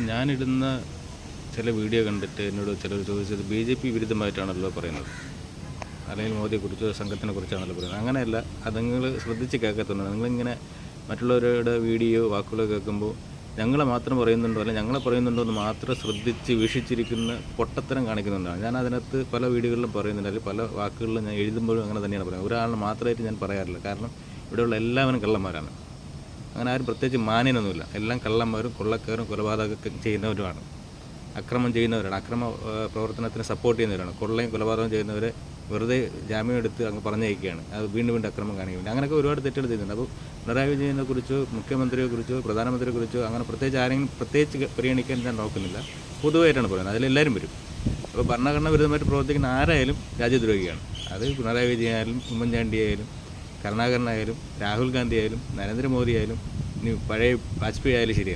ഞാനിടുന്ന ചില വീഡിയോ കണ്ടിട്ട് എന്നോട് ചിലർ ചോദിച്ചത് ബി ജെ പി വിരുദ്ധമായിട്ടാണല്ലോ പറയുന്നത്. അല്ലെങ്കിൽ മോദിയെക്കുറിച്ചോ സംഘത്തിനെ കുറിച്ചാണല്ലോ പറയുന്നത്. അങ്ങനെയല്ല അത് നിങ്ങൾ ശ്രദ്ധിച്ച് കേൾക്കത്തുണ്ട്. നിങ്ങളിങ്ങനെ മറ്റുള്ളവരുടെ വീഡിയോ വാക്കുകൾ കേൾക്കുമ്പോൾ ഞങ്ങളെ മാത്രം പറയുന്നുണ്ടോ? അല്ലെങ്കിൽ ഞങ്ങളെ പറയുന്നുണ്ടോ എന്ന് മാത്രം ശ്രദ്ധിച്ച് വീക്ഷിച്ചിരിക്കുന്ന പൊട്ടത്തരം കാണിക്കുന്നുണ്ടാണ്. ഞാൻ അതിനകത്ത് പല വീഡിയോകളിലും പറയുന്നുണ്ട്. അല്ലെങ്കിൽ പല വാക്കുകളിലും ഞാൻ എഴുതുമ്പോഴും അങ്ങനെ തന്നെയാണ് പറയുന്നത്. ഒരാളിനെ മാത്രമായിട്ട് ഞാൻ പറയാറില്ല. കാരണം ഇവിടെയുള്ള എല്ലാവരും കള്ളന്മാരാണ്. അങ്ങനെ ആരും പ്രത്യേകിച്ച് മാന്യനൊന്നുമില്ല. എല്ലാം കള്ളന്മാരും കൊള്ളക്കാരും കൊലപാതകം ചെയ്യുന്നവരുമാണ്. അക്രമം ചെയ്യുന്നവരാണ്. അക്രമ പ്രവർത്തനത്തിന് സപ്പോർട്ട് ചെയ്യുന്നവരാണ്. കൊള്ളയും കൊലപാതകം ചെയ്യുന്നവരെ വെറുതെ ജാമ്യം എടുത്ത് അങ്ങ് പറഞ്ഞയക്കുകയാണ്. അത് വീണ്ടും വീണ്ടും അക്രമം കാണിക്കുന്നുണ്ട് അങ്ങനെയൊക്കെ ഒരുപാട് തെറ്റുകൾ ചെയ്യുന്നുണ്ട്. അപ്പോൾ പിണറായി വിജയനെ കുറിച്ചോ മുഖ്യമന്ത്രിയെ കുറിച്ചോ പ്രധാനമന്ത്രിയെ കുറിച്ചോ അങ്ങനെ പ്രത്യേകിച്ച് ആരെങ്കിലും പ്രത്യേകിച്ച് പരിഗണിക്കാൻ ഞാൻ നോക്കുന്നില്ല. പൊതുവായിട്ടാണ് പറയുന്നത്. അതിലെല്ലാവരും വരും. അപ്പോൾ ഭരണഘടന വിരുദ്ധമായിട്ട് പ്രവർത്തിക്കുന്ന ആരായാലും രാജ്യദ്രോഹിയാണ്. അത് പിണറായി വിജയനായാലും ഉമ്മൻചാണ്ടിയായാലും കരുണാകരനായാലും രാഹുൽ ഗാന്ധി ആയാലും നരേന്ദ്രമോദി ആയാലും ഇനി പഴയ വാജ്പേയി ആയാലും ശരിയാണ്